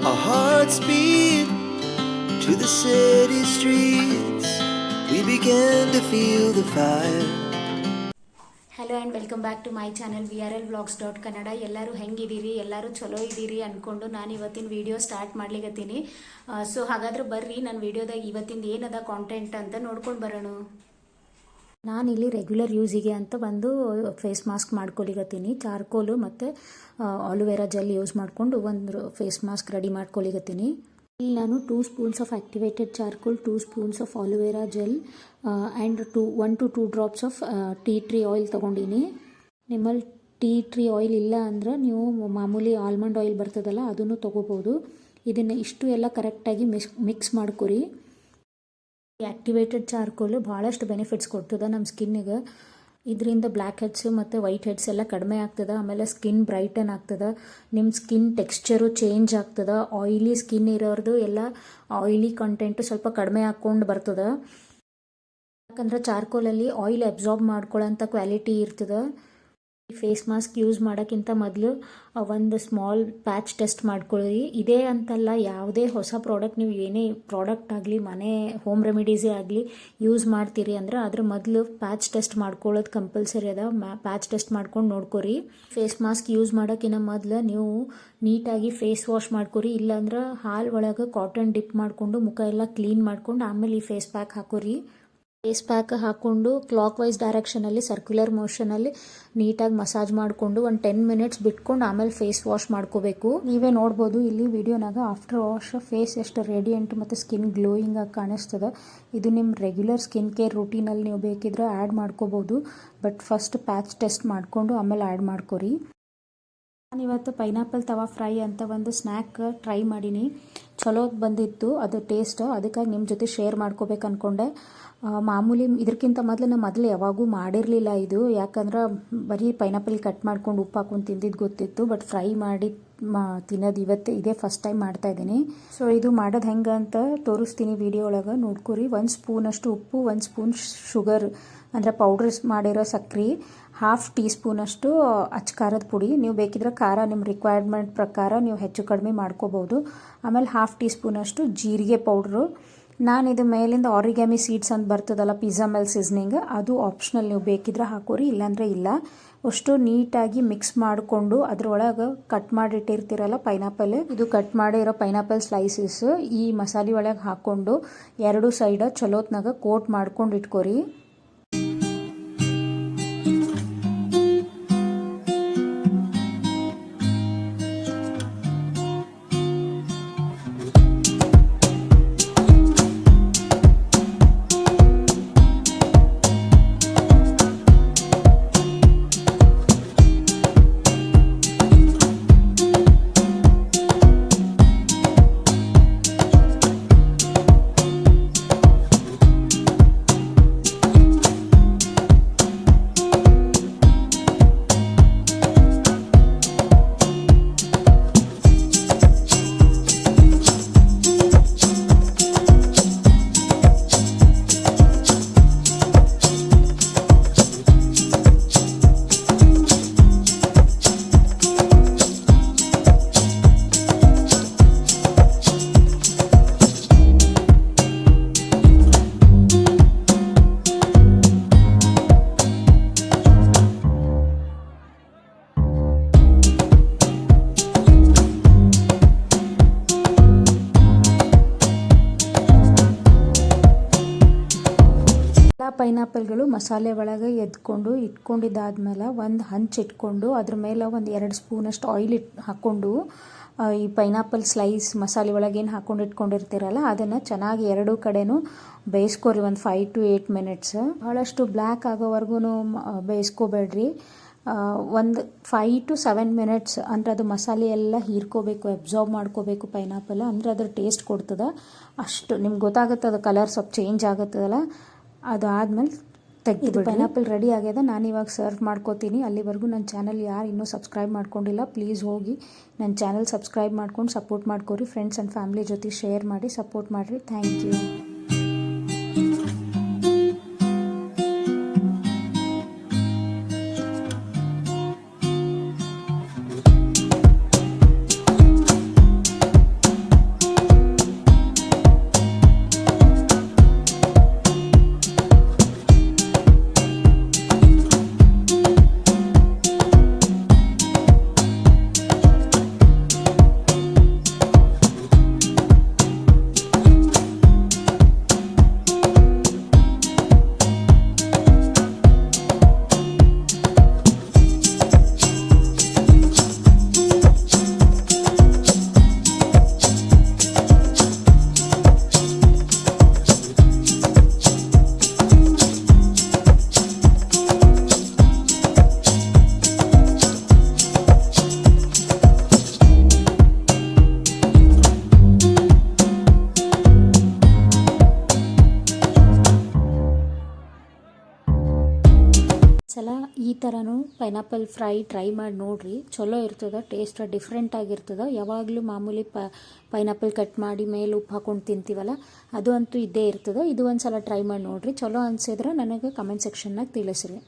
Our hearts beat to the city streets. We began to feel the fire. Hello and welcome back to my channel V R L blogs dot Kannada ಎಲ್ಲರೂ ಹೆಂಗಿದ್ದೀರಿ ಎಲ್ಲರೂ ಚಲೋ ಇದ್ದೀರಿ ಅಂದ್ಕೊಂಡು ನಾನು ಇವತ್ತಿನ video start ಮಾಡ್ಲಿಕತ್ತೀನಿ so ಹಾಗಾದ್ರೆ ಬರ್ರಿ ನನ್ನ ವಿಡಿಯೋದಾಗ ಇವತ್ತಿಂದ ಏನದ ಕಾಂಟೆಂಟ್ ಅಂತ ನೋಡ್ಕೊಂಡು ಬರೋಣ ನಾನಿಲ್ಲಿ ರೆಗ್ಯುಲರ್ ಯೂಸಿಗೆ ಅಂತ ಒಂದು ಫೇಸ್ ಮಾಸ್ಕ್ ಮಾಡ್ಕೊಳಿಗತ್ತೀನಿ ಚಾರ್ಕೋಲು ಮತ್ತು ಆಲೋವೆರಾ ಜೆಲ್ ಯೂಸ್ ಮಾಡಿಕೊಂಡು ಒಂದು ಫೇಸ್ ಮಾಸ್ಕ್ ರೆಡಿ ಮಾಡ್ಕೊಳಿಗತ್ತೀನಿ ಇಲ್ಲಿ ನಾನು two spoons of activated charcoal two spoons of aloe vera gel and two one to two drops of tea tree oil ತೊಗೊಂಡಿನಿ. ನಿಮ್ಮಲ್ಲಿ ಟೀ ಟ್ರೀ ಆಯಿಲ್ ಇಲ್ಲ ಅಂದ್ರೆ ನೀವು ಮಾಮೂಲಿ ಆಲ್ಮಂಡ್ ಆಯಿಲ್ ಬರ್ತದಲ್ಲ, ಅದನ್ನು ತೊಗೋಬೋದು. ಇದನ್ನು ಇಷ್ಟು ಎಲ್ಲ ಕರೆಕ್ಟಾಗಿ ಮಿಕ್ಸ್ ಮಿಕ್ಸ್ ಮಾಡ್ಕೊರಿ. ಆ್ಯಕ್ಟಿವೇಟೆಡ್ ಚಾರ್ಕೋಲು ಭಾಳಷ್ಟು ಬೆನಿಫಿಟ್ಸ್ ಕೊಡ್ತದೆ ನಮ್ಮ ಸ್ಕಿನ್ನಿಗೆ ಇದರಿಂದ ಬ್ಲ್ಯಾಕ್ ಹೆಡ್ಸ್ ಮತ್ತು ವೈಟ್ ಹೆಡ್ಸ್ ಎಲ್ಲ ಕಡಿಮೆ ಆಗ್ತದೆ, ಆಮೇಲೆ ಸ್ಕಿನ್ ಬ್ರೈಟನ್ ಆಗ್ತದೆ ನಿಮ್ಮ ಸ್ಕಿನ್ ಟೆಕ್ಸ್ಚರು ಚೇಂಜ್ ಆಗ್ತದೆ ಆಯಿಲಿ ಸ್ಕಿನ್ ಇರೋರ್ದು ಎಲ್ಲ ಆಯಿಲಿ ಕಂಟೆಂಟು ಸ್ವಲ್ಪ ಕಡಿಮೆ ಹಾಕ್ಕೊಂಡು ಬರ್ತದೆ. ಯಾಕಂದ್ರೆ ಚಾರ್ಕೋಲಲ್ಲಿ ಆಯಿಲ್ ಅಬ್ಸಾರ್ಬ್ ಮಾಡ್ಕೊಳ್ಳೋಂಥ ಕ್ವಾಲಿಟಿ ಇರ್ತದೆ. ಫೇಸ್ ಮಾಸ್ಕ್ ಯೂಸ್ ಮಾಡೋಕ್ಕಿಂತ ಮೊದಲು ಒಂದು ಸ್ಮಾಲ್ ಪ್ಯಾಚ್ ಟೆಸ್ಟ್ ಮಾಡ್ಕೊಳ್ಳಿ. ಇದೇ ಅಂತಲ್ಲ, ಯಾವುದೇ ಹೊಸ ಪ್ರಾಡಕ್ಟ್ ನೀವು ಏನೇ ಪ್ರಾಡಕ್ಟ್ ಆಗಲಿ, ಮನೆ ಹೋಮ್ ರೆಮಿಡೀಸೇ ಆಗಲಿ ಯೂಸ್ ಮಾಡ್ತೀರಿ ಅಂದ್ರೆ ಅದ್ರ ಮೊದಲು ಪ್ಯಾಚ್ ಟೆಸ್ಟ್ ಮಾಡ್ಕೊಳ್ಳೋದು ಕಂಪಲ್ಸರಿ ಅದ. ಪ್ಯಾಚ್ ಟೆಸ್ಟ್ ಮಾಡ್ಕೊಂಡು ನೋಡ್ಕೊರಿ. ಫೇಸ್ ಮಾಸ್ಕ್ ಯೂಸ್ ಮಾಡೋಕ್ಕಿಂತ ಮೊದಲು ನೀವು ನೀಟಾಗಿ ಫೇಸ್ ವಾಶ್ ಮಾಡ್ಕೊರಿ. ಇಲ್ಲಾಂದ್ರೆ ಹಾಲು ಒಳಗೆ ಕಾಟನ್ ಡಿಪ್ ಮಾಡಿಕೊಂಡು ಮುಖ ಎಲ್ಲ ಕ್ಲೀನ್ ಮಾಡ್ಕೊಂಡು ಆಮೇಲೆ ಈ ಫೇಸ್ ಪ್ಯಾಕ್ ಹಾಕೋರಿ. ಫೇಸ್ ಪ್ಯಾಕ್ ಹಾಕ್ಕೊಂಡು ಕ್ಲಾಕ್ ವೈಸ್ ಡೈರೆಕ್ಷನಲ್ಲಿ ಸರ್ಕ್ಯುಲರ್ ಮೋಷನಲ್ಲಿ ನೀಟಾಗಿ ಮಸಾಜ್ ಮಾಡಿಕೊಂಡು ಒಂದು ಟೆನ್ ಮಿನಿಟ್ಸ್ ಬಿಟ್ಕೊಂಡು ಆಮೇಲೆ ಫೇಸ್ ವಾಶ್ ಮಾಡ್ಕೋಬೇಕು. ನೀವೇ ನೋಡ್ಬೋದು, ಇಲ್ಲಿ ವಿಡಿಯೋನಾಗ ಆಫ್ಟರ್ ವಾಶ್ ಫೇಸ್ ಎಷ್ಟು ರೇಡಿಯಂಟ್ ಮತ್ತು ಸ್ಕಿನ್ ಗ್ಲೋಯಿಂಗ್ ಆಗಿ ಕಾಣಿಸ್ತದೆ. ಇದು ನಿಮ್ಮ ರೆಗ್ಯುಲರ್ ಸ್ಕಿನ್ ಕೇರ್ ರುಟೀನಲ್ಲಿ ನೀವು ಬೇಕಿದ್ರೆ ಆ್ಯಡ್ ಮಾಡ್ಕೋಬೋದು. ಬಟ್ ಫಸ್ಟ್ ಪ್ಯಾಚ್ ಟೆಸ್ಟ್ ಮಾಡಿಕೊಂಡು ಆಮೇಲೆ ಆ್ಯಡ್ ಮಾಡ್ಕೊರಿ. ನಾನಿವತ್ತು ಪೈನಾಪಲ್ ತವಾ ಫ್ರೈ ಅಂತ ಒಂದು ಸ್ನ್ಯಾಕ್ ಟ್ರೈ ಮಾಡೀನಿ. ಚಲೋ ಬಂದಿತ್ತು, ಅದು ಟೇಸ್ಟ್. ಅದಕ್ಕಾಗಿ ನಿಮ್ಮ ಜೊತೆ ಶೇರ್ ಮಾಡ್ಕೋಬೇಕು ಅಂದ್ಕೊಂಡೆ ಮಾಮೂಲಿ ಇದಕ್ಕಿಂತ ಮೊದಲು ನಾನು ಮೊದಲು ಯಾವಾಗೂ ಮಾಡಿರಲಿಲ್ಲ ಇದು. ಯಾಕಂದ್ರೆ ಬರೀ ಪೈನಾಪಲ್ ಕಟ್ ಮಾಡ್ಕೊಂಡು ಉಪ್ಪು ಹಾಕೊಂಡು ತಿಂದಿದ್ದು ಗೊತ್ತಿತ್ತು, ಬಟ್ ಫ್ರೈ ಮಾಡಿ, ಮಾ, ತಿನ್ನೋದು ಇವತ್ತು ಇದೇ ಫಸ್ಟ್ ಟೈಮ್ ಮಾಡ್ತಾ ಇದ್ದೀನಿ. ಸೊ ಇದು ಮಾಡೋದು ಹೆಂಗೆ ಅಂತ ತೋರಿಸ್ತೀನಿ ವಿಡಿಯೋ ಒಳಗೆ. ನೋಡ್ಕೊರಿ, ಒಂದು ಸ್ಪೂನಷ್ಟು ಉಪ್ಪು, ಒಂದು ಸ್ಪೂನ್ ಶುಗರ್, ಅಂದರೆ ಪೌಡ್ರಸ್ ಮಾಡಿರೋ ಸಕ್ರೆ. ಹಾಫ್ ಟೀ ಸ್ಪೂನಷ್ಟು ಖಾರದ ಪುಡಿ. ನೀವು ಬೇಕಿದ್ರೆ ಖಾರ ನಿಮ್ಮ ರಿಕ್ವೈರ್ಮೆಂಟ್ ಪ್ರಕಾರ ನೀವು ಹೆಚ್ಚು ಕಡಿಮೆ ಮಾಡ್ಕೋಬೋದು ಆಮೇಲೆ ಹಾಫ್ ಟೀ ಸ್ಪೂನಷ್ಟು ಜೀರಿಗೆ ಪೌಡ್ರು. ನಾನು ಇದು ಮೇಲಿಂದ ಆರಿಗ್ಯಾಮಿ ಸೀಡ್ಸ್ ಅಂತ ಬರ್ತದಲ್ಲ ಪಿಜ್ಜಾ ಮೇಲೆ ಸೀಸ್ನಿಂಗ್ ಅದು ಆಪ್ಷನಲ್ ನೀವು ಬೇಕಿದ್ರೆ ಹಾಕೋರಿ, ಇಲ್ಲಾಂದರೆ ಇಲ್ಲ. ಅಷ್ಟು ನೀಟಾಗಿ ಮಿಕ್ಸ್ ಮಾಡಿಕೊಂಡು ಅದರೊಳಗೆ ಕಟ್ ಮಾಡಿಟ್ಟಿರ್ತೀರಲ್ಲ ಪೈನಾಪಲ್ ಇದು ಕಟ್ ಮಾಡಿರೋ ಪೈನಾಪಲ್ ಸ್ಲೈಸಸ್ ಈ ಮಸಾಲೆ ಒಳಗೆ ಹಾಕ್ಕೊಂಡು ಎರಡು ಸೈಡ ಚಲೋತ್ನಾಗ ಕೋಟ್ ಮಾಡ್ಕೊಂಡು ಇಟ್ಕೊರಿ ಪೈನಾಪಲ್ಗಳು ಮಸಾಲೆ ಒಳಗೆ ಎದ್ಕೊಂಡು ಇಟ್ಕೊಂಡಿದ್ದಾದ್ಮೇಲೆ ಒಂದು ಹಂಚು ಇಟ್ಕೊಂಡು ಅದ್ರ ಮೇಲೆ ಒಂದು ಎರಡು ಸ್ಪೂನಷ್ಟು ಆಯಿಲ್ ಇಟ್ ಹಾಕ್ಕೊಂಡು ಈ ಪೈನಾಪಲ್ ಸ್ಲೈಸ್ ಮಸಾಲೆ ಒಳಗೆ ಏನು ಹಾಕ್ಕೊಂಡು ಇಟ್ಕೊಂಡಿರ್ತೀರಲ್ಲ ಅದನ್ನು ಚೆನ್ನಾಗಿ ಎರಡೂ ಕಡೆನೂ ಬೇಯಿಸ್ಕೊರಿ ಒಂದು ಫೈವ್ ಟು ಏಯ್ಟ್ ಮಿನಿಟ್ಸ್ ಭಾಳಷ್ಟು ಬ್ಲ್ಯಾಕ್ ಆಗೋವರೆಗೂ ಬೇಯಿಸ್ಕೋಬೇಡ್ರಿ. ಒಂದು ಫೈವ್ ಟು ಸೆವೆನ್ ಮಿನಿಟ್ಸ್ ಅಂದರೆ ಅದು ಮಸಾಲೆ ಎಲ್ಲ ಹೀರ್ಕೋಬೇಕು ಅಬ್ಸಾರ್ಬ್ ಮಾಡ್ಕೋಬೇಕು ಪೈನಾಪಲ್ ಅಂದರೆ ಅದ್ರ ಟೇಸ್ಟ್ ಕೊಡ್ತದೆ. ಅಷ್ಟು ನಿಮ್ಗೆ ಗೊತ್ತಾಗುತ್ತೆ ಅದು ಕಲರ್ ಸ್ವಲ್ಪ ಚೇಂಜ್ ಆಗುತ್ತದಲ್ಲ. ಅದಾದ್ಮೇಲೆ ತೆಗೆದು ಪೈನಾಪಲ್ ರೆಡಿ ಆಗ್ಯದ. ನಾನು ಇವಾಗ ಸರ್ವ್ ಮಾಡ್ಕೋತೀನಿ. ಅಲ್ಲಿವರೆಗೂ ನನ್ನ ಚಾನಲ್ ಯಾರು ಇನ್ನೂ ಸಬ್ಸ್ಕ್ರೈಬ್ ಮಾಡ್ಕೊಂಡಿಲ್ಲ ಪ್ಲೀಸ್ ಹೋಗಿ ನನ್ನ ಚಾನಲ್ ಸಬ್ಸ್ಕ್ರೈಬ್ ಮಾಡ್ಕೊಂಡು ಸಪೋರ್ಟ್ ಮಾಡ್ಕೊರಿ. ಫ್ರೆಂಡ್ಸ್ ಆ್ಯಂಡ್ ಫ್ಯಾಮಿಲಿ ಜೊತೆ ಶೇರ್ ಮಾಡಿ ಸಪೋರ್ಟ್ ಮಾಡಿರಿ. ಥ್ಯಾಂಕ್ ಯು ಥರನೂ ಪೈನಾಪಲ್ ಫ್ರೈ ಟ್ರೈ ಮಾಡಿ ನೋಡ್ರಿ. ಚಲೋ ಇರ್ತದೆ ಟೇಸ್ಟ್ ಡಿಫ್ರೆಂಟ್ ಆಗಿರ್ತದೆ. ಯಾವಾಗಲೂ ಮಾಮೂಲಿ ಪ ಪೈನಾಪಲ್ ಕಟ್ ಮಾಡಿ ಮೇಲೆ ಉಪ್ಪು ಹಾಕೊಂಡು ತಿಂತೀವಲ್ಲ, ಅದು ಅಂತೂ ಇದ್ದೇ ಇರ್ತದೆ. ಇದು ಒಂದು ಸಲ ಟ್ರೈ ಮಾಡಿ ನೋಡ್ರಿ. ಚಲೋ ಅನ್ಸಿದ್ರೆ ನನಗೆ ಕಮೆಂಟ್ ಸೆಕ್ಷನ್ನಾಗ ತಿಳಿಸ್ರಿ.